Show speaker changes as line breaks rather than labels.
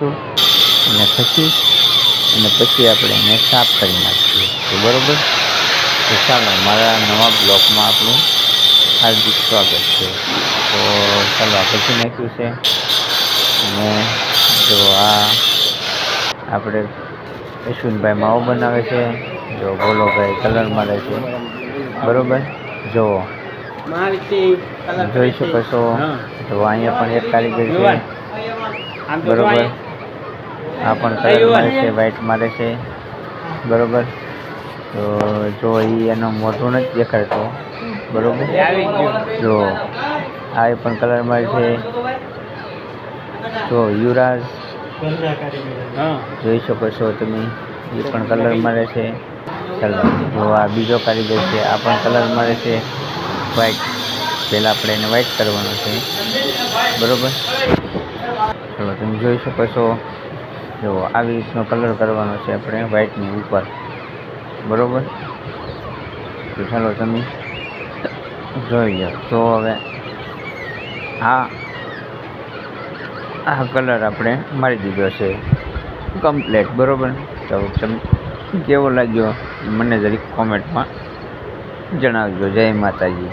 અને પછી અને પછી આપણે એને સાફ કરી નાખીએ. તો બરોબર? તો ચાલો મારા નવા બ્લોગમાં આપણું હાર્દિક સ્વાગત છે. તો ચાલો આ પછી નાખ્યું છે. અને જો આ આપણે અશ્વિનભાઈ માવો બનાવે છે. જો ભોલોભાઈ કલર મારે છે. બરાબર? જો. જોઈ શકો છો. તો અહીંયા પણ એક કારીગર છે. બરોબર? આ પણ કલર મારે છે વ્હાઈટ મારે છે. બરોબર? તો જો એ એનો મોઢું નથી દેખાડતો. બરોબર? જો આ એ પણ કલર મારે છે. જો યુવરાજ જોઈ શકો છો તમે. એ પણ કલર મળે છે. ચાલો જો આ બીજો કારીગર છે આ પણ કલર મળે છે. વ્હાઈટ પહેલાં આપણે એને વ્હાઈટ કરવાનો છે. બરોબર? ચાલો તમે જોઈ શકો છો. જો, આવી રીતનો કલર કરવાનો છે આપણે વ્હાઇટની ઉપર. બરોબર? તો ચાલો તમે જોઈ લો. તો હવે આ આ કલર આપણે મારી દીધો છે. કમ્પ્લેટ બરોબર? તો તમે કેવો લાગ્યો? મને જરીક કોમેન્ટમાં જણાવજો. જય માતાજી.